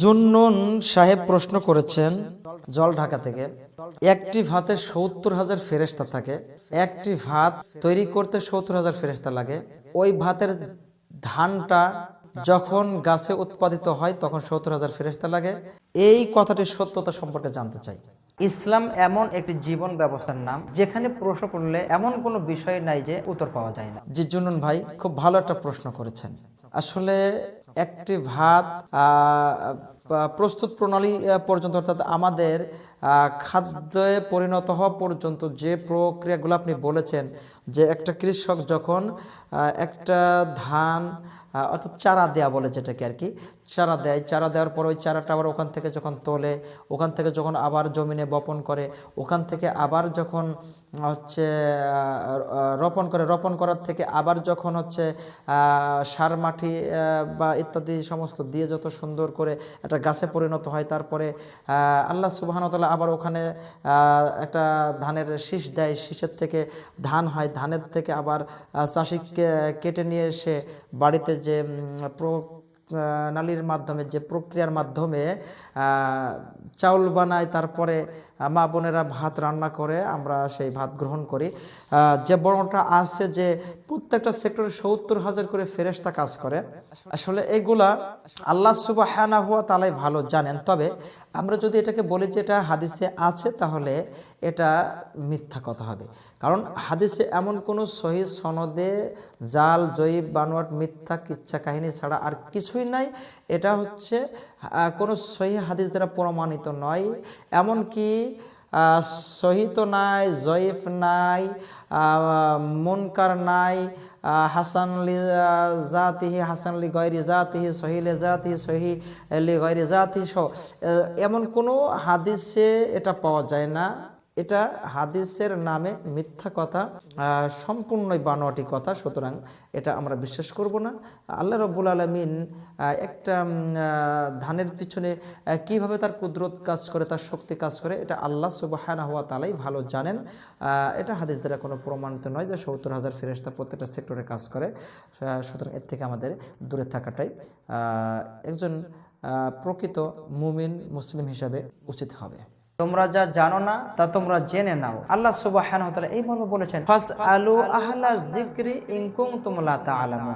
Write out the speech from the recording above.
জুন্নুন সাহেব প্রশ্ন করেছেন, জল ঢাকা থেকে, একটি ভাতে সত্তর হাজার ফেরেস্তা থাকে, একটি ভাত তৈরি করতে সত্তর হাজার ফেরেস্তা লাগে, ওই ভাতের ধানটা যখন গাছে উৎপাদিত হয় তখন সত্তর হাজার ফেরেস্তা লাগে। এই কথাটির সত্যতা সম্পর্কে জানতে চাই। ইসলাম এমন একটি জীবন ব্যবস্থার নাম, যেখানে প্রশ্ন করলে এমন কোনো বিষয় নাই যে উত্তর পাওয়া যায় না। জি জুনুন ভাই, খুব ভালো একটা প্রশ্ন করেছেন। আসলে একটি ভাত প্রস্তুত প্রণালী পর্যন্ত অর্থাৎ আমাদের খাদ্যে পরিণত হওয়া পর্যন্ত যে প্রক্রিয়াগুলো আপনি বলেছেন, যে একটা কৃষক যখন একটা ধান অর্থাৎ চারা দেয়া বলে যেটাকে আর কি, চারা দেয়, চারা দেওয়ার পর ওই চারাটা আবার ওখান থেকে যখন তোলে, ওখান থেকে যখন আবার জমিনে বপন করে, ওখান থেকে আবার যখন হচ্ছে রোপণ করে, রোপণ করার থেকে আবার যখন হচ্ছে সার, মাটি বা ইত্যাদি সমস্ত দিয়ে যত সুন্দর করে একটা গাছে পরিণত হয়, তারপরে আল্লাহ সুবাহানতাল্লাহ আবার ওখানে একটা ধানের শীষ দেয়। শীষের থেকে ধান হয়। ধানের থেকে আবার চাষি কেটে নিয়ে এসে বাড়িতে যে নালীর মাধ্যমে, যে প্রক্রিয়ার মাধ্যমে চাউল বানায়, তারপরে মা বোনেরা ভাত রান্না করে, আমরা সেই ভাত গ্রহণ করি। যে বর্ণটা আছে যে প্রত্যেকটা সেক্টরে সত্তর হাজার করে ফেরেস্তা কাজ করে। আসলে এগুলা আল্লাহ সুবাহানা হুয়া তালাই ভালো জানেন। তবে আমরা যদি এটাকে বলি যে এটা হাদিসে আছে, তাহলে এটা মিথ্যা কথা হবে। কারণ হাদিসে এমন কোনো সহি সনদে জাল, জয়ীব, বানোয়াট, মিথ্যা কিচ্ছা কাহিনী ছাড়া আর কিছুই নাই। এটা হচ্ছে কোনো সহি হাদিস দ্বারা প্রমাণিত নয়। এমনকি সহিত সহি নাই, জয়ীফ নাই মুনকার নাই হাসান লি জাতিহি হাসান লি গৈরি জাতিহি সহিলে জাতিহি সহি লি গৈরি জাতিহি সহ এমন কোনো হাদিসে এটা পাওয়া যায় না। এটা হাদিসের নামে মিথ্যা কথা সম্পূর্ণই বানোয়াটি কথা, সুতরাং এটা আমরা বিশ্বাস করব না। আল্লাহ রব্বুল আলমিন একটা ধানের পিছনে কীভাবে তার কুদরত কাজ করে, তার শক্তি কাজ করে, এটা আল্লাহ সুবাহানা হওয়া তালাই ভালো জানেন। এটা হাদিস দ্বারা কোনো প্রমাণিত নয় যে সত্তর হাজার ফেরেস্তা প্রত্যেকটা সেক্টরে কাজ করে। সুতরাং এর থেকে আমাদের দূরে থাকাটাই একজন প্রকৃত মুমিন, মুসলিম হিসাবে উচিত হবে। তোমরা যা জানো না, তা তোমরা জেনে নাও। আল্লাহ সুবাহ ওয়া তাআলা এই মর্মে বলেছেন ফাস আলু আহলা জিক্রি ইন তুমলা তা তাআলামুন।